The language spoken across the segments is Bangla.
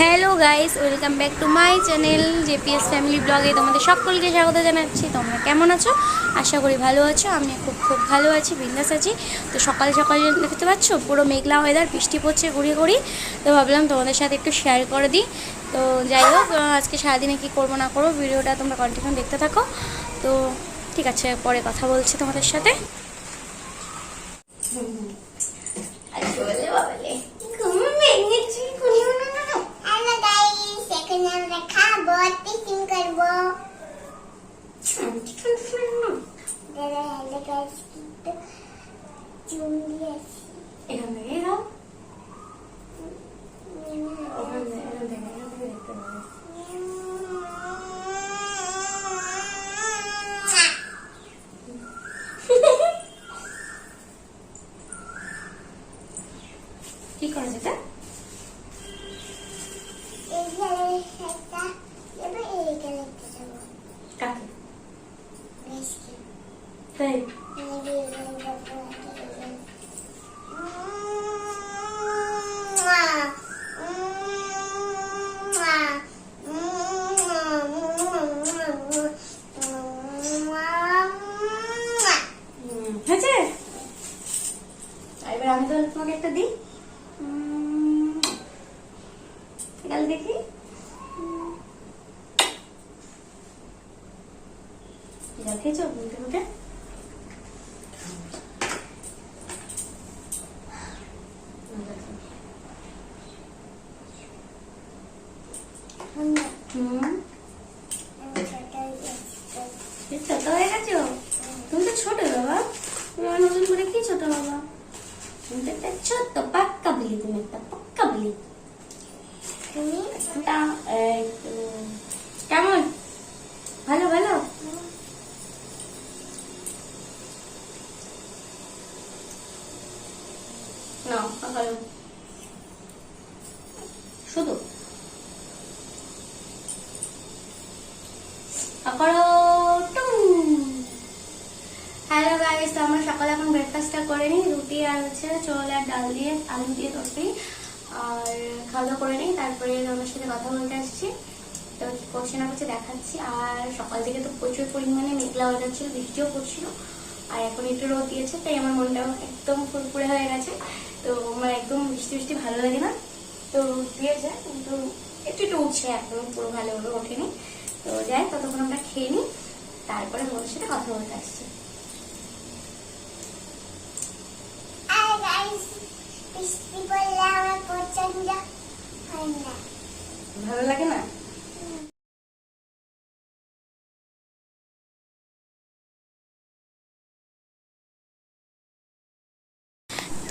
Hello guys welcome back to my channel JPS family ব্লগে তোমাদের সকলকে স্বাগত জানাচ্ছি। তোমরা কেমন আছো? আশা করি ভালো আছো। আমি খুব খুব ভালো আছি, বিন্দাস আছি। তো সকাল সকাল দেখতে পাচ্ছ, পুরো মেঘলা ওয়েদার বৃষ্টি পড়ছে ঘুরিয়ে ঘুরি তো ভাবলাম তোমাদের সাথে একটু শেয়ার করে দিই। তো যাই হোক আজকে সারাদিনে কী করব, না করব, ভিডিওটা তোমরা কন্টিনিউ দেখতে থাকো। তো ঠিক আছে, পরে কথা বলছি তোমাদের সাথে হ্যালো গাইস এখন আমরা খাব টিফিন করব দাদা হ্যালো গাইস কিন্তু চুন দিয়েছি এখান থেকে দাও ওখান থেকে এখান থেকে এখান থেকে দেখতে পাবে কি করা যেটা এই গেলে একটা এবার এই গেলে একটা যাব কাকে বেশি তাই হুম, হয়েছে এবার আমি তো তোমাকে একটা দিই? গেল দেখি। খেয়েছো বলতে বলতে ছোট হয়ে গেছো? তুমি তো ছোট বাবা। তুমি নতুন করে কি ছোট বাবা? তুমি তো একটা ছোট্ট পাক্কা বিলি তুমি একটা পাক্কা বিলি তা, এই তো, কেমন ভালো ভালো ভালো শুধু। করো টুম হ্যালো গাইস তো আমরা সকালে এখন করে নিই রুটি আর হচ্ছে চোল আর ডাল দিয়ে আলু দিয়ে তরকারি। আর খাওয়া দাওয়া করে নিই, তারপরে আমার সাথে কথা বলতে আসছি। তো করছে না করছে দেখাচ্ছি। আর সকাল থেকে তো প্রচুর পরিমাণে মেঘলা ওয়েদার ছিল, বৃষ্টিও পড়ছিল। আর এখন একটু রোদ দিয়েছে, তাই আমার মনটাও একদম ফুরফুরে হয়ে গেছে। তো আমার একদম বৃষ্টি বৃষ্টি ভালো লাগে না। তো দিয়েছে কিন্তু একটু একটু উঠছে একদম পুরো ভালোভাবে ওঠেনি। তো যাই, ততক্ষণ আমরা খেয়ে নিই। তারপরে তোমাদের সাথে কথা বলতে আসছি। বৃষ্টি পড়লে আমার পছন্দ হয় না ভালো লাগে না?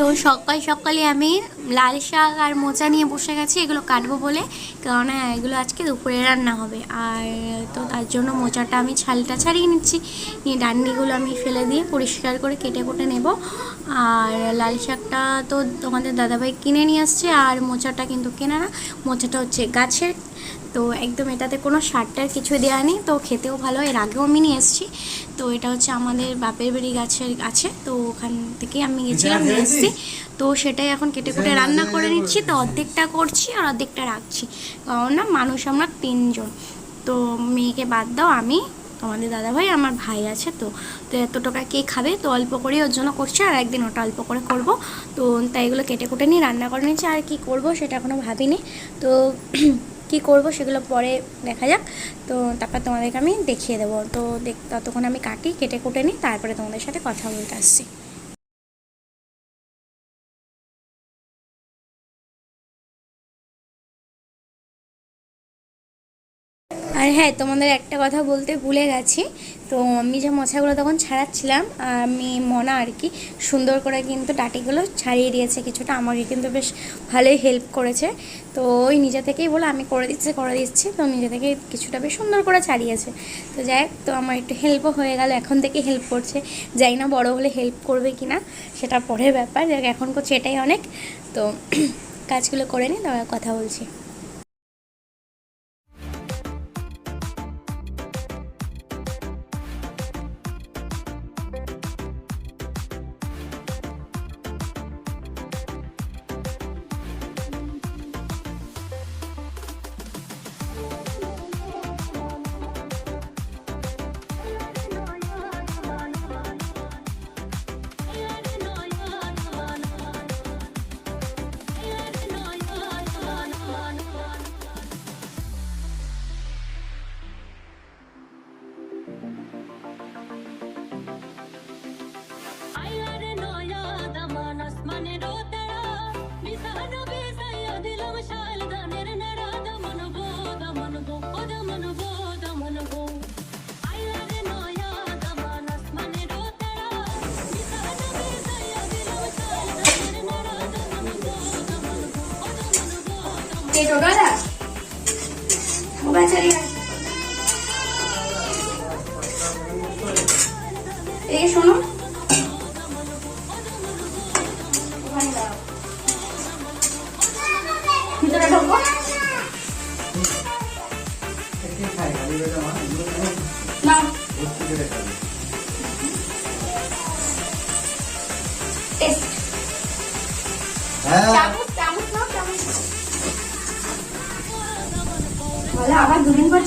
তো সকাল সকালে আমি লাল শাক আর মোচা নিয়ে বসে গেছি, এগুলো কাটবো বলে। কেননা এগুলো আজকে দুপুরে রান্না হবে। আর তো তার জন্য মোচাটা আমি ছালটা ছাড়িয়ে নিচ্ছি। নিয়ে ডান্ডিগুলো আমি ফেলে দিয়ে পরিষ্কার করে কেটে কুটে নেব। আর লাল শাকটা তো তোমাদের দাদাভাই কিনে নিয়ে আসছে, আর মোচাটা কিন্তু কেনা না। মোচাটা হচ্ছে গাছের। তো একদম এটাতে কোনো সারটার কিছু দেওয়া নেই। তো খেতেও ভালো, এর আগেও আমি নিয়ে এসেছি। তো এটা হচ্ছে আমাদের বাপের বাড়ি গাছের আছে তো ওখান থেকে আমি গেছিলাম নিয়ে এসেছি তো সেটাই এখন কেটে কুটে রান্না করে নিচ্ছি তো অর্ধেকটা করছি আর অর্ধেকটা রাখছি। কারণ না মানুষ আমরা তিনজন। তো মেয়েকে বাদ দাও আমি তোমাদের দাদাভাই আমার ভাই আছে তো। তো এত টাকা কে খাবে? তো অল্প করে ওর জন্য করছে আর একদিন ওটা অল্প করে করব। তো তাই এগুলো কেটে কুটে নিয়ে রান্না করে নিচ্ছি। আর কি করব সেটা এখনও ভাবিনি। তো কি করব সেগুলো পরে দেখা যাক। তো তারপর তোমাদেরকে আমি দেখিয়ে দেবো। তো দেখ, ততক্ষণ আমি কাটি কেটে কুটে নিই, তারপরে তোমাদের সাথে কথা বলতে আসছি। আর হ্যাঁ তোমাদের একটা কথা বলতে ভুলে গেছি। তো আমি যে মোছাগুলো তখন ছাড়াচ্ছিলাম, আমি, মনা আর কি, সুন্দর করে কিন্তু টাটিগুলো ছাড়িয়ে দিয়েছে কিছুটা। আমাকে কিন্তু বেশ ভালোই হেল্প করেছে। তো ওই নিজে থেকেই বলে, আমি করে দিচ্ছি করে দিচ্ছি। তো নিজে থেকে কিছুটা বেশ সুন্দর করে ছাড়িয়েছে। তো যাই তো আমার একটু হেল্পও হয়ে গেল, এখন থেকে হেল্প করছে। যাই না বড় হলে হেল্প করবে কি না সেটা পরের ব্যাপার। যাক এখন করছে এটাই অনেক। তো কাজগুলো করে নিই তারপর কথা বলছি। টোটোলা ও বেচারি আছে। এই শোনো। ভিতরে ঢোকো। না টেস্ট হ্যাঁ বলে আবার দুদিন পর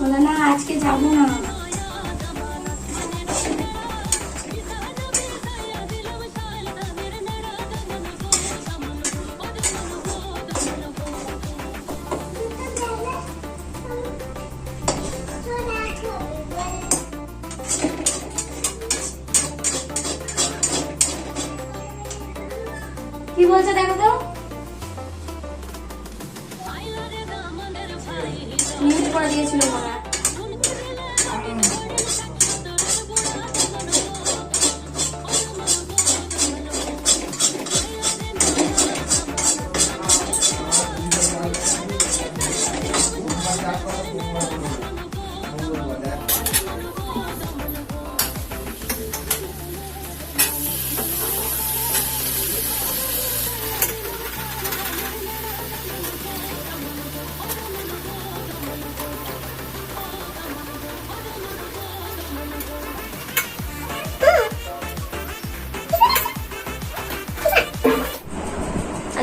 বলে না আজকে যাব না। কি বলছে দেখো তো? মিউট করে দিয়েছিল।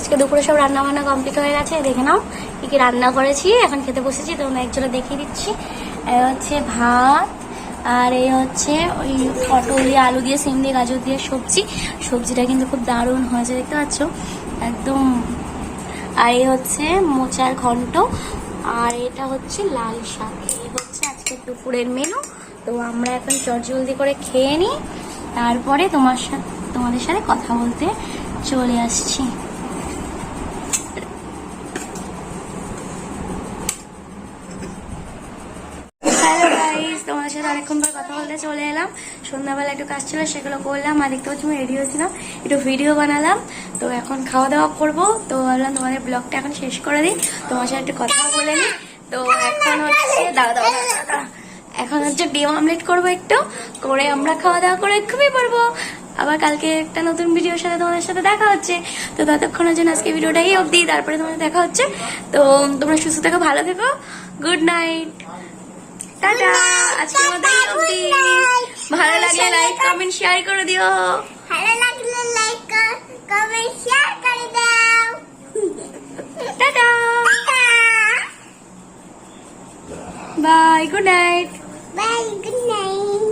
আজকে দুপুরে সব রান্না বান্না কমপ্লিট হয়ে গেছে, দেখে নাও কি কি রান্না করেছি। এখন খেতে বসেছি, তো একজনে দেখিয়ে দিচ্ছি। এই হচ্ছে ভাত, আর এই হচ্ছে ওই পটল দিয়ে, আলু দিয়ে, সিম দিয়ে, গাজর দিয়ে সবজি। সবজিটা কিন্তু খুব দারুণ হয়েছে, দেখতে পাচ্ছ? একদম। আর এই হচ্ছে মোচার ঘন্ট, আর এটা হচ্ছে লাল শাক। এই হচ্ছে আজকে দুপুরের মেনু তো আমরা এখন চটজলদি করে খেয়ে নিই। তারপরে তোমার সাথে তোমাদের সাথে কথা বলতে চলে আসছি হ্যালো গাইস তোমার সাথে অনেকক্ষণ পর কথা বলতে চলে এলাম। সন্ধ্যাবেলা একটু কাজ ছিল সেগুলো করলাম আর দেখতে পাচ্ছি রেডি হয়েছিলাম। একটু ভিডিও বানালাম। তো এখন খাওয়া দাওয়া করব। তো ভাবলাম তোমাদের ব্লগটা এখন শেষ করে দিই। তোমার সাথে একটু কথা বলে নিই। তো এখন হচ্ছে দাঁড়া দাঁড়া, দাঁড়া। এখন হচ্ছে ডিম অমলেট করব একটু। করে আমরা খাওয়া দাওয়া করে ঘুমিয়ে পড়ব। আবার কালকে একটা নতুন ভিডিওর সাথে তোমাদের সাথে দেখা হচ্ছে। তো ততক্ষণের জন্য আজকে ভিডিওটাই অবধি। তারপরে তোমাদের দেখা হচ্ছে। তো তোমরা সুস্থ থেকো ভালো থেকো। Good night tata. আজকের মতো লাইক কমেন্ট শেয়ার করে দিও। ভালো লাগলে লাইক কমেন্ট শেয়ার করে দাও। Tata. Tata. Bye good night bye good night